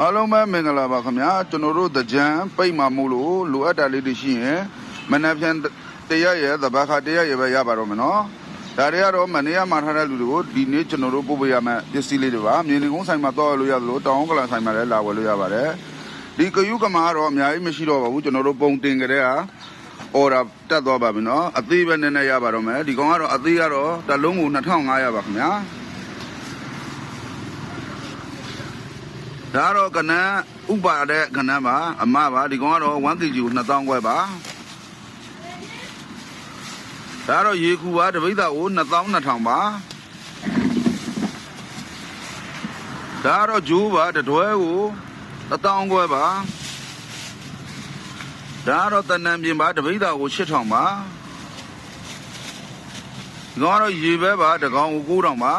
အားလုံးပဲမင်္ဂလာပါခင်ဗျာကျွန်တော်တို့တကြံပိတ်မှမို့လို့လိုအပ်တာလေးတွေရှိရင်မနက်ဖြန်တရက်ရဲ့သဘာခတရက်ရဲ့ပဲရပါတော့မယ်နော်ဒါတွေကတော့မနေ့ကမှထားတဲ့လူတွေကိုဒီနေ့ကျွန်တော်တို့ပို့ပေးရမယ်ပစ္စည်းလေးတွေပါမြေနေကုန်းဆိုင်မှာတော့လို့ရသလိုတောင်ကလာဆိုင်မှာလည်းလာဝယ်လို့ရပါတယ်ဒီကယူကမာကတော့အများကြီးမရှိတော့ပါဘူးကျွန်တော်တို့ပုံတင်ကြတဲ့ဟာအော်ဒါတက်သွားပါပြီနော်အသေးပဲနည်းနည်းရပါတော့မယ်ဒီကောင်ကတော့အသေးကတော့တစ်လုံးကို2500ပါခင်ဗျာ ဒါကတော့ကနန်းဥပါတဲ့ကနန်းပါအမပါဒီကောင်ကတော့ 1kg ကို2000ခွဲပါဒါကတော့ရေကူပါတပိဿာကို2200ပါဒါကတော့ဂျိုးပါတတွဲကို1000ခွဲပါဒါကတော့တဏ္ဏပြင်ပါတပိဿာကို8000ပါဒီကောင်ကတော့ရေပဲပါတကောင်ကို9000ပါ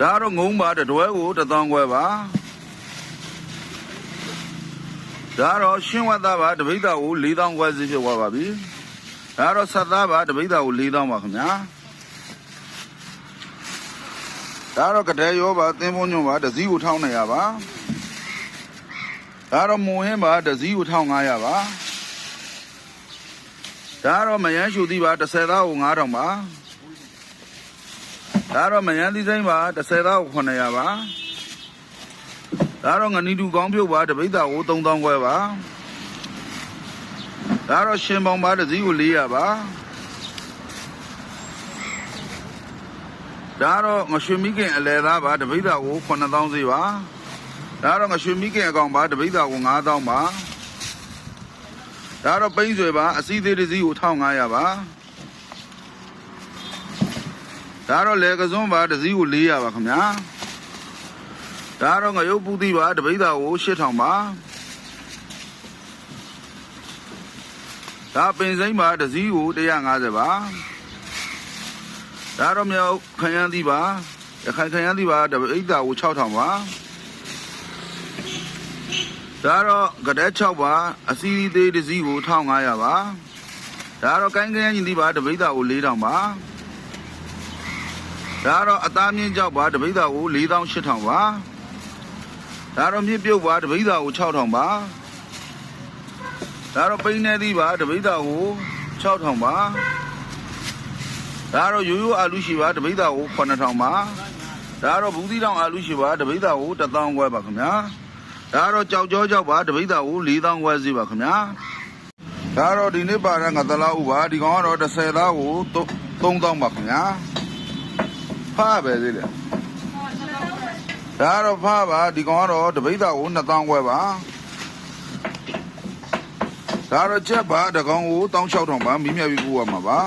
ဒါကတော့ငုံပါတတွဲကိုတစ်သောင်းခွဲပါဒါကတော့ရှင်းဝတ်သားပါတပိဿာကို၄000ခွဲစီဖြစ်သွားပါပြီဒါကတော့ဆက်သားပါတပိဿာကို၄000ပါခင်ဗျာဒါကတော့ကတဲ့ရောပါသင်းဖုံးညွန့်ပါတစည်းကို1900ပါဒါကတော့မွန်ဟင်းပါတစည်းကို1500ပါဒါကတော့မယန်းရှူသီးပါ30သားကို9000ပါ ဒါတော့မယန်းသီးစိမ့်ပါ30သားကို900ပါဒါတော့ငနီတူကောင်းပြုတ်ပါတပိဿာကို3000ခွဲပါဒါတော့ရှင်ပေါင်ပါတစ်စည်းကို400ပါဒါတော့ငရွှေမိခင်အလဲသားပါတပိဿာကို9000စီပါဒါတော့ငရွှေမိခင်အကောင်ပါတပိဿာကို9000ပါဒါတော့ပိန်းဆွေပါအစည်းသေးတစ်စည်းကို1500ပါ ဒါတော့လေကစွန်းပါတစ်စီးကို400ပါခင်ဗျာဒါတော့ငရုတ်ပူသီးပါတပိဿာကို8000ပါဒါပင်စိမ့်ပါတစ်စီးကို150ပါဒါတော့မြောက်ခရမ်းသီးပါရခိုင်ခရမ်းသီးပါတပိဿာကို6000ပါဒါတော့ကတဲ့6ပါအစီအသေးတစ်စီးကို1500ပါဒါတော့ကိုင်းကရမ်းညီသီးပါတပိဿာကို4000ပါ ဒါကတော့အသားမြင့်ကြောက်ပါတပိဿာကို4800ပါဒါတော့မြင့်ပြုတ်ပါတပိဿာကို6000ပါဒါတော့ပိန်းနေသီးပါတပိဿာကို6000ပါဒါတော့ရိုးရိုးအာလူရှိပါတပိဿာကို9000ပါဒါတော့ဘူးသီးတောင်အာလူရှိပါတပိဿာကို1000ခွဲပါခင်ဗျာဒါတော့ကြောက်ကြောကြောက်ပါတပိဿာကို4000ခွဲစီပါခင်ဗျာဒါတော့ဒီနေ့ပါတဲ့ငါသလားဥပါဒီကောင်ကတော့30သားကို3000ပါခင်ဗျာ ဖားပဲသေးတယ်ဒါကတော့ဖားပါဒီကောင်ကတော့တပိဿာကို2000ခွဲပါဒါတော့ချက်ပါတကောင်ကို16000ပါမိမြတ်ပြီးကိုရမှာပါ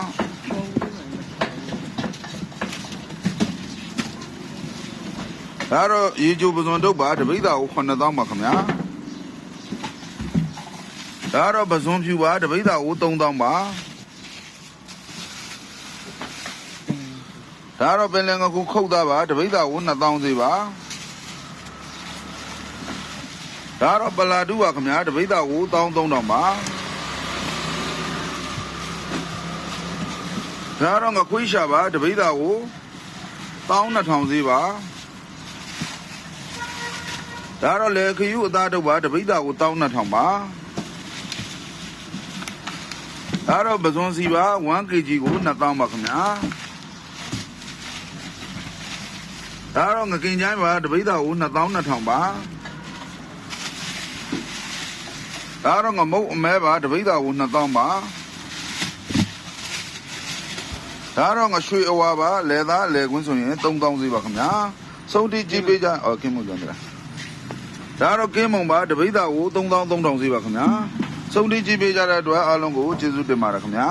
ဒါတော့ရေချိုပစွန်တုပ်ပါတပိဿာကို9000ပါခင်ဗျာဒါတော့ပစွန်ဖြူပါတပိဿာကို3000ပါ ဒါတော့ပင်လယ်ငကူခုတ်သားပါတပိဿာကို2000စီပါဒါတော့ပလာတူပါခင်ဗျာတပိဿာကို13000ပါဒါတော့ငခွေးရှာပါတပိဿာကို12000စီပါဒါတော့လေခယူအသားတုပ်ပါတပိဿာကို12000ပါဒါတော့ပဇွန်စီပါ 1kg ကို2000ပါခင်ဗျာ ဒါတော့ငကင်ချိုင်းပါတပိဿာကို2200ပါဒါတော့ငမုတ်အမဲပါတပိဿာကို2000ပါဒါတော့ငရွှေအဝါပါလယ်သားလယ်ကွင်းဆိုရင်3000စီပါခင်ဗျာစုံတီကြည့်ပေးကြအော်ကင်းမုံကြတယ်ဒါတော့ကင်းမုံပါတပိဿာကို3000 3000စီပါခင်ဗျာစုံတီကြည့်ပေးကြတဲ့အတွက်အားလုံးကိုကျေးဇူးတင်ပါတယ်ခင်ဗျာ